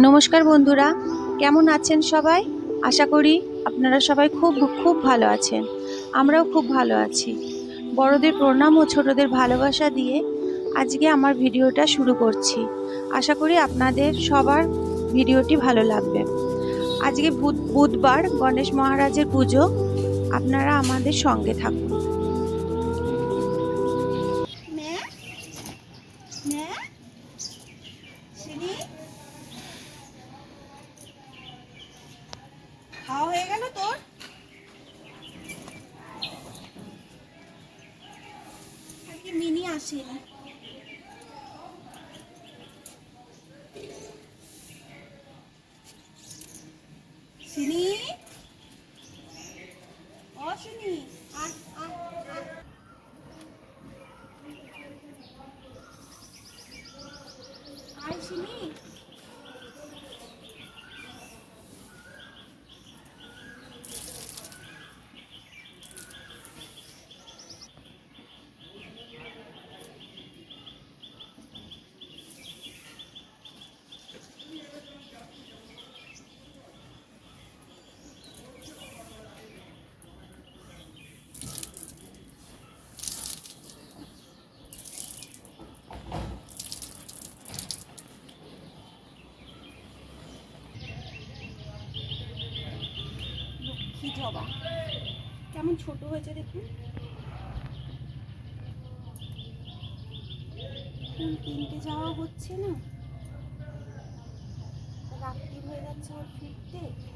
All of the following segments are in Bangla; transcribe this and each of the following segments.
নমস্কার বন্ধুরা, কেমন আছেন সবাই? আশা করি আপনারা সবাই খুব খুব ভালো আছেন। আমরাও খুব ভালো আছি। বড়দের প্রণাম ও ছোটদের ভালোবাসা দিয়ে আজকে আমার ভিডিওটা শুরু করছি। আশা করি আপনাদের সবার ভিডিওটি ভালো লাগবে। আজকে বুধ- বুধবার গণেশ মহারাজের পুজো। আপনারা আমাদের সঙ্গে থাকুন। খাওয়া হয়ে গেল তোর? আজকে মিনি আসেনি। জবা কেমন ছোট হয়েছে দেখুন। তিনটে যাওয়া হচ্ছে না। রাত্রি হয়ে যাচ্ছে ওর ফিরতে এই যে,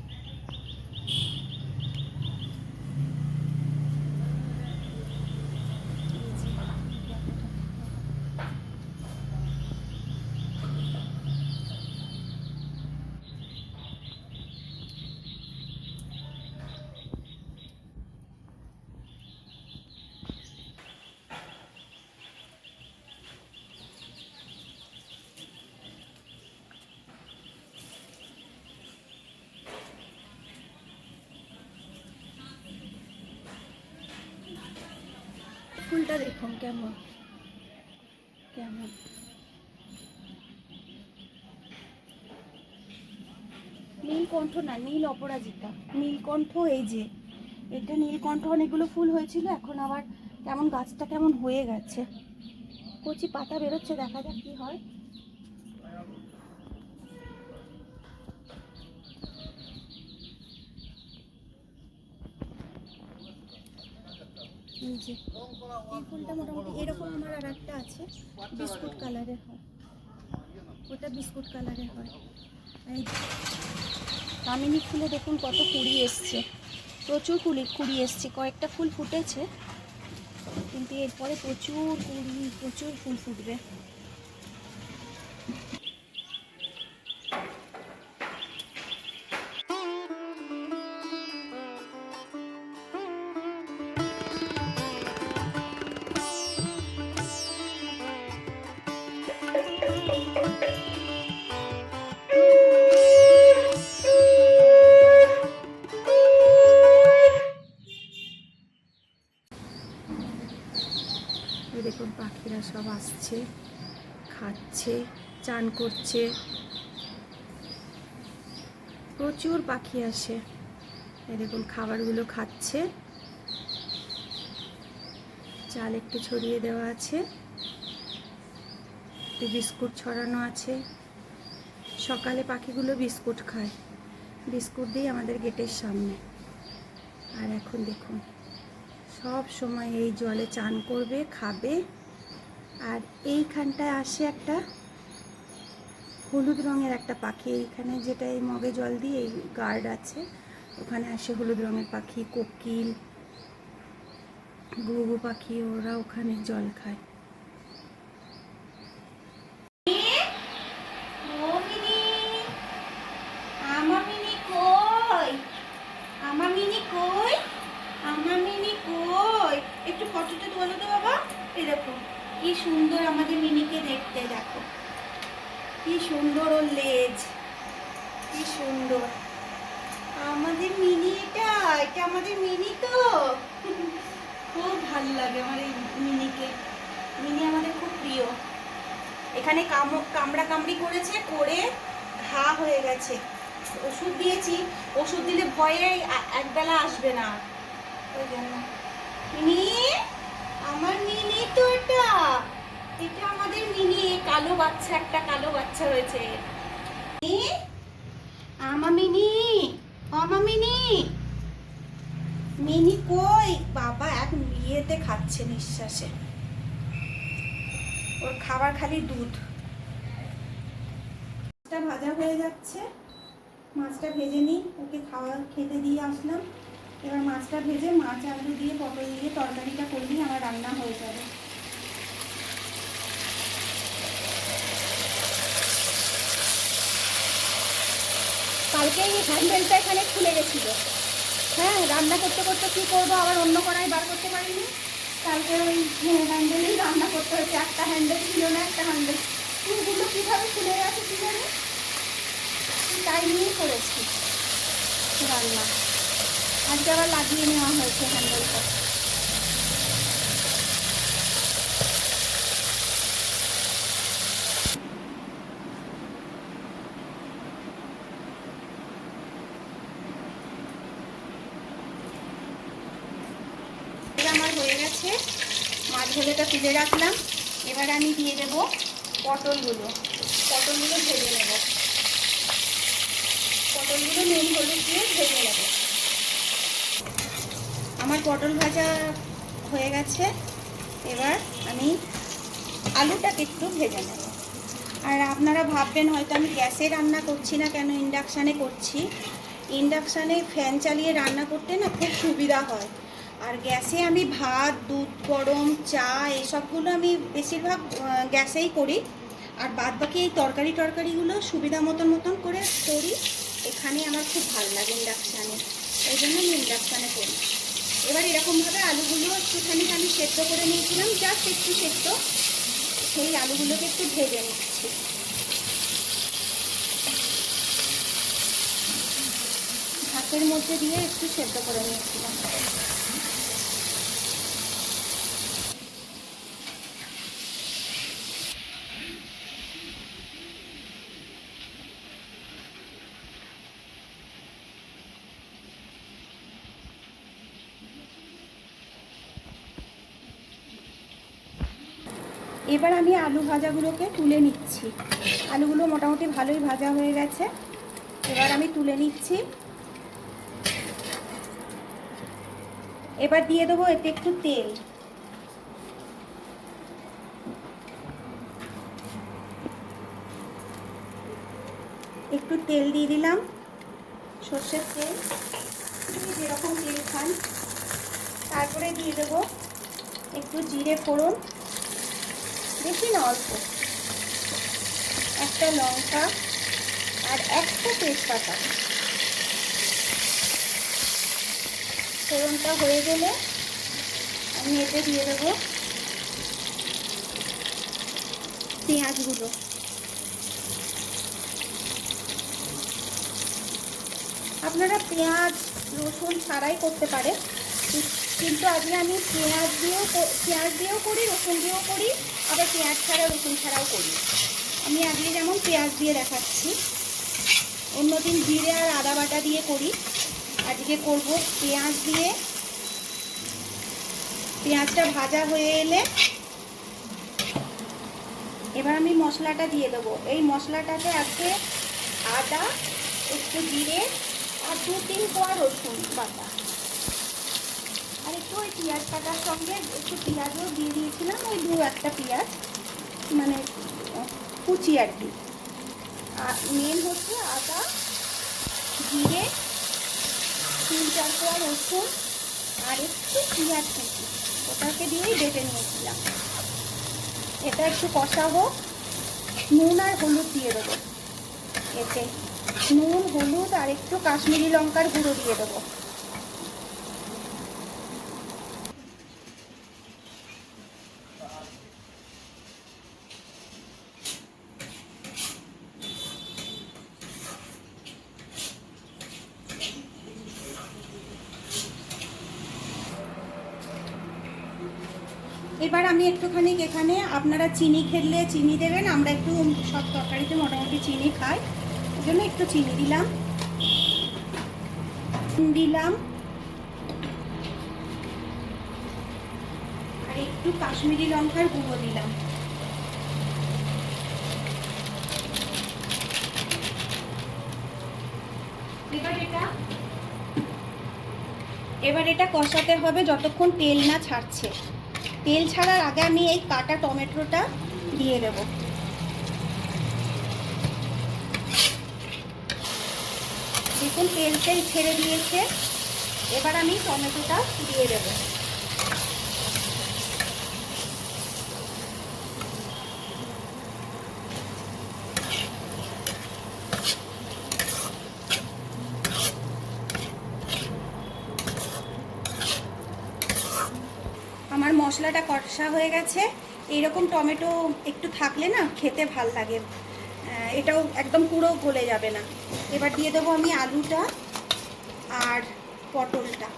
ফুলটা দেখুন, কেমন? কেমন? নীলকণ্ঠ না, নীল অপরাজিতা। নীলকণ্ঠ এই যে, এটা নীলকণ্ঠ অনেকগুলো ফুল হয়েছিল, এখন আবার কেমন, গাছটা কেমন হয়ে গেছে। কচি পাতা বেরোচ্ছে, দেখা যাক কি হয়। এই এই ফুলটা মোটামুটি এরকম আমার আর একটা আছে, বিস্কুট কালারের হয়। ওটা বিস্কুট কালারের হয়। কামিনী ফুলে দেখুন কত কুড়ি এসছে। প্রচুর কুড়ি কুড়ি এসছে। কয়েকটা ফুল ফুটেছে, কিন্তু এরপরে প্রচুর কুড়ি, প্রচুর ফুল ফুটবে। পাখিরা সব আসছে, খাচ্ছে, চান করছে। প্রচুর পাখি আসে। দেখুন, খাবারগুলো খাচ্ছে। চাল একটু ছড়িয়ে দেওয়া আছে। একটু বিস্কুট ছড়ানো আছে। সকালে পাখিগুলো বিস্কুট খায়। বিস্কুট দিয়ে আমাদের গেটের সামনে। আর এখন দেখুন, সব সময় এই জলে চান করবে, খাবে। আর এইখানটায় আসে একটা হলুদ রঙের একটা পাখি। এইখানে যেটা এই মগে জল দিয়ে এই গার্ড আছে, ওখানে আসে হলুদ রঙের পাখি, কোকিল ঘুঘু পাখি, ওরা ওখানে জল খায় আমার মিনি কই আমার মিনি কই আমার মিনি কই একটু ফটোটা তোলো তো বাবা এই দেখো কি সুন্দর আমাদের মিনিকে দেখতে, দেখো। কি সুন্দর ওর লেজ। কি সুন্দর। আমাদের মিনি এটা এটা আমাদের মিনি তো। খুব ভালো লাগে আমার এই মিনিকে। মিনি আমাদের খুব প্রিয়। এখানে কাম, কামড়া কামড়ি করেছে, করে ঘা হয়ে গেছে। ওষুধ দিয়েছি, ওষুধ দিলে ভয়ে একবেলা আসবে না। ওই জন্য। মিনি! আমার মিনি তো এটা এটা আমাদের মিনি কালো বাচ্চা, একটা কালো বাচ্চা হয়েছে? আমা মিনি আমা মিনি। মিনি কই? বাবা এক ইয়েতে খাচ্ছে নিঃশ্বাসে। ওর খাবার খালি দুধ। মাছটা ভাজা হয়ে যাচ্ছে। মাছটা ভেজে নিই। ওকে খাওয়া খেতে দিয়ে আসলাম। এবার মাছটা ভেজে মাছ আলু দিয়ে পটল দিয়ে তরকারিটা করলেই আমার রান্না হয়ে যাবে। কালকে এই হ্যান্ডেলটা এখানে খুলে গেছিল। হ্যাঁ রান্না করতে করতে কী করব, আবার অন্য কড়াই বার করতে পারিনি। কালকে ওই হ্যান্ডেলেই রান্না করতে হয়েছে, একটা হ্যান্ডেল ছিল না, একটা হ্যান্ডেল ফুলগুলো কীভাবে খুলে গেছে কী জানি? তাই নিয়েই করেছি রান্না। আজকে আবার লাগিয়ে নেওয়া হয়েছে হ্যান্ডেলটা আমার হয়ে গেছে, মাছ ভেজেটা তুলে রাখলাম। এবার আমি দিয়ে দেব পটলগুলো। পটলগুলো ভেজে নেব। পটলগুলো নুন হলুদ দিয়ে ভেজে নেব। আমার পটল ভাজা হয়ে গেছে। এবার আমি আলুটাকে একটু ভেজে নেব। আর আপনারা ভাববেন হয়তো আমি গ্যাসে রান্না করছি না কেন, ইন্ডাকশানে করছি। ইন্ডাকশানে ফ্যান চালিয়ে রান্না করতে না খুব সুবিধা হয়। আর গ্যাসে আমি ভাত, দুধ, গরম, চা এসবগুলো আমি বেশিরভাগ গ্যাসেই করি। আর বাদ বাকি এই তরকারি টরকারিগুলো সুবিধা মতন মতন করে করি। এখানে আমার খুব ভালো লাগে ইন্ডাকশানে। ওই জন্য আমি ইন্ডাকশানে করি। এবার এরকমভাবে আলুগুলো একটুখানি আমি সেদ্ধ করে নিয়েছিলাম, জাস্ট একটু সেদ্ধ। সেই আলুগুলোকে একটু ভেজে নিচ্ছি। ভাতের মধ্যে দিয়ে একটু সেদ্ধ করে নিয়েছিলাম। এবার আমি আলু ভাজাগুলোকে তুলে নিচ্ছি। আলুগুলো মোটামুটি ভালোই ভাজা হয়ে গেছে। এবার আমি তুলে নিচ্ছি। এবার দিয়ে দেবো এতে একটু তেল। একটু তেল দিয়ে দিলাম, সর্ষের তেল। যেরকম তেল খান। তারপরে দিয়ে দেবো একটু জিরে ফোড়ন। বেশি না, অল্প। একটা লঙ্কা আর একটা তেজপাতা। ফোড়নটা হয়ে গেলে আমি এতে দিয়ে দেবো পেঁয়াজগুলো। আপনারা পেঁয়াজ, রসুন ছাড়াই করতে পারেন। কিন্তু আজকে আমি পেঁয়াজ দিয়েও পেঁয়াজ দিয়েও করি, রসুন দিয়েও করি। আবার পেঁয়াজ ছাড়া, রসুন ছাড়াও করি। আমি আজকে যেমন পেঁয়াজ দিয়ে দেখাচ্ছি, অন্যদিন জিরে আর আদা বাটা দিয়ে করি। আজকে করব পেঁয়াজ দিয়ে। পেঁয়াজটা ভাজা হয়ে এলে এবার আমি মশলাটা দিয়ে দেবো। এই মশলাটাতে আছে আদা, একটু জিরে আর দু তিন কোয়া রসুন বাটা। আর একটু ওই পেঁয়াজ কাটার সঙ্গে একটু পেঁয়াজও দিয়ে দিয়েছিলাম, ওই দু একটা পেঁয়াজ মানে কুচি আর কি। আর মেন হচ্ছে আদা, জিরে, তিন চার কোয়া রসুন, আর একটু পেঁয়াজ কুচি। ওটাকে দিয়েই বেটে নিয়েছিলাম। এটা একটু কষা হোক নুন আর হলুদ দিয়ে দেবো। এতে নুন, হলুদ, আর একটু কাশ্মীরি লঙ্কার গুঁড়ো দিয়ে দেবো। এবার আমি একটুখানি এখানে আপনারা চিনি খেলে চিনি দেবেন, আমরা একটু সব তরকারিতে মোটামুটি চিনি খাই, এই জন্য একটু চিনি দিলাম। দিলাম। আর একটু কাশ্মীরি লঙ্কার গুঁড়ো দিলাম। এবার এটা কষাতে হবে যতক্ষণ তেল না ছাড়ছে। তেল ছাড়ার আগে আমি এই কাটা টমেটোটা দিয়ে দেব। দেখুন তেল তেল ছেড়ে দিয়েছে। এবার আমি টমেটোটা দিয়ে দেব আমার কষা হয়ে গেছে। এইরকম টমেটো একটু থাকলে না খেতে ভালো লাগে। এটাও একদম পুরো গলে যাবে না। এবার দিয়ে দেবো আমি আলুটা আর পটলটা।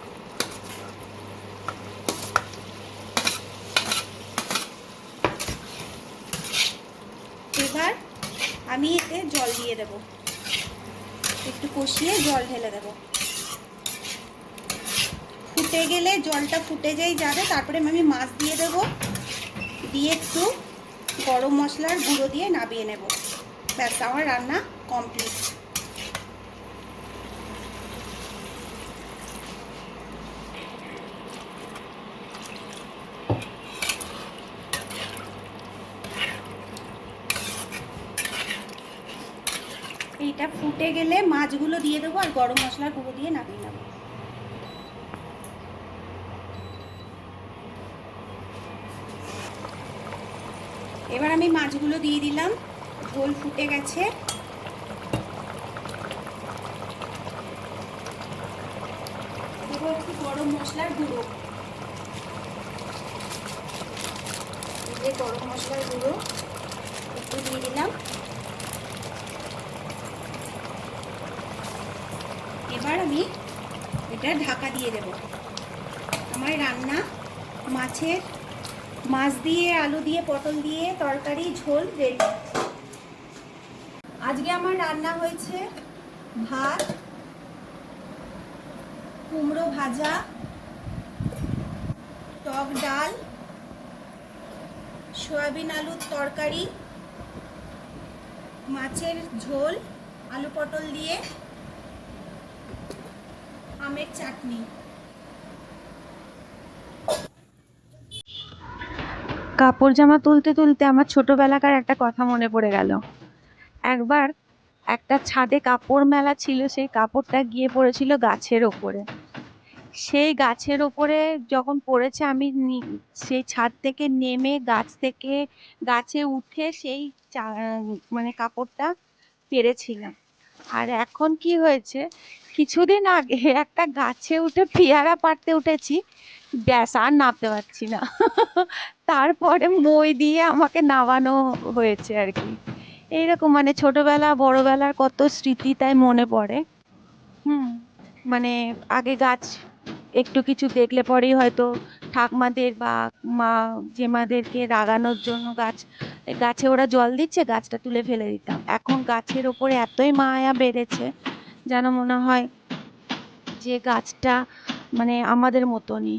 এবার আমি এতে জল দিয়ে দেব। একটু কষিয়ে জল ঢেলে দেবো। ফুটে গেলে জলটা ফুটে যেই যাবে, তারপরে আমি মাছ দিয়ে দেব। দিয়ে একটু গরম মশলার গুঁড়ো দিয়ে নাবিয়ে নেব। ব্যাস, আমার রান্না কমপ্লিট এইটা ফুটে গেলে মাছগুলো দিয়ে দেবো আর গরম মশলার গুঁড়ো দিয়ে নাবিয়ে নেব। এবার আমি মাছগুলো দিয়ে দিলাম। ঝোল ফুটে গেছে। দেবো গরম মশলার গুঁড়ো। এই যে গরম মশলার গুঁড়ো, একটু দিয়ে দিলাম। এবার আমি এটা ঢাকা দিয়ে দেব। আমার রান্না মাছের মাছ দিয়ে, আলু দিয়ে, পটল দিয়ে, তরকারি, ঝোল রেডি আজকে আমার রান্না হয়েছে ভাত, কুমড়ো ভাজা, টক ডাল, সয়াবিন আলুর তরকারি, মাছের ঝোল, আলু পটল দিয়ে, আমের চাটনি। কাপড় জামা তুলতে তুলতে আমার ছোটবেলাকার একটা কথা মনে পড়ে গেল। একবার একটা ছাদে কাপড় মেলা ছিল, সেই কাপড়টা গিয়ে পড়েছিল গাছের ওপরে। সেই গাছের ওপরে যখন পড়েছে, আমি সেই ছাদ থেকে নেমে গাছ থেকে গাছে উঠে সেই মানে কাপড়টা পেরেছিলাম। আর এখন কি হয়েছে? কিছুদিন আগে একটা গাছে উঠে পেয়ারা পাড়তে উঠেছি। ব্যাস, আর নামতে পারছি না। তারপরে মই দিয়ে আমাকে নামানো হয়েছে আর কি। এইরকম মানে ছোটবেলা, বড়বেলার কত স্মৃতি তাই মনে পড়ে। হুম মানে আগে গাছ একটু কিছু দেখলে পরেই হয়তো ঠাকমাদের বা মা জেমাদেরকে রাগানোর জন্য গাছ, গাছে ওরা জল দিচ্ছে, গাছটা তুলে ফেলে দিতাম। এখন গাছের ওপরে এতই মায়া বেড়েছে যেন মনে হয় যে গাছটা মানে আমাদের মতনই।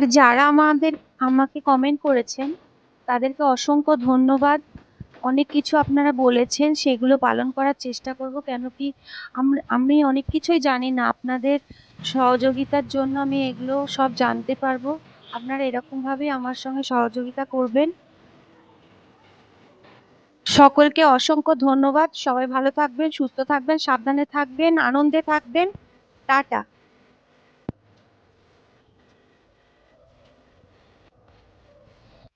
আর যারা আমাদের, আমাকে কমেন্ট করেছেন, তাদেরকে অসংখ্য ধন্যবাদ। অনেক কিছু আপনারা বলেছেন, সেগুলো পালন করার চেষ্টা করব কেন কি আম- অনেক কিছুই জানি না। আপনাদের সহযোগিতার জন্য আমি এগুলো সব জানতে পারব। আপনারা এরকমভাবেই আমার সঙ্গে সহযোগিতা করবেন। সকলকে অসংখ্য ধন্যবাদ। সবাই ভালো থাকবেন, সুস্থ থাকবেন, সাবধানে থাকবেন, আনন্দে থাকবেন। টাটা।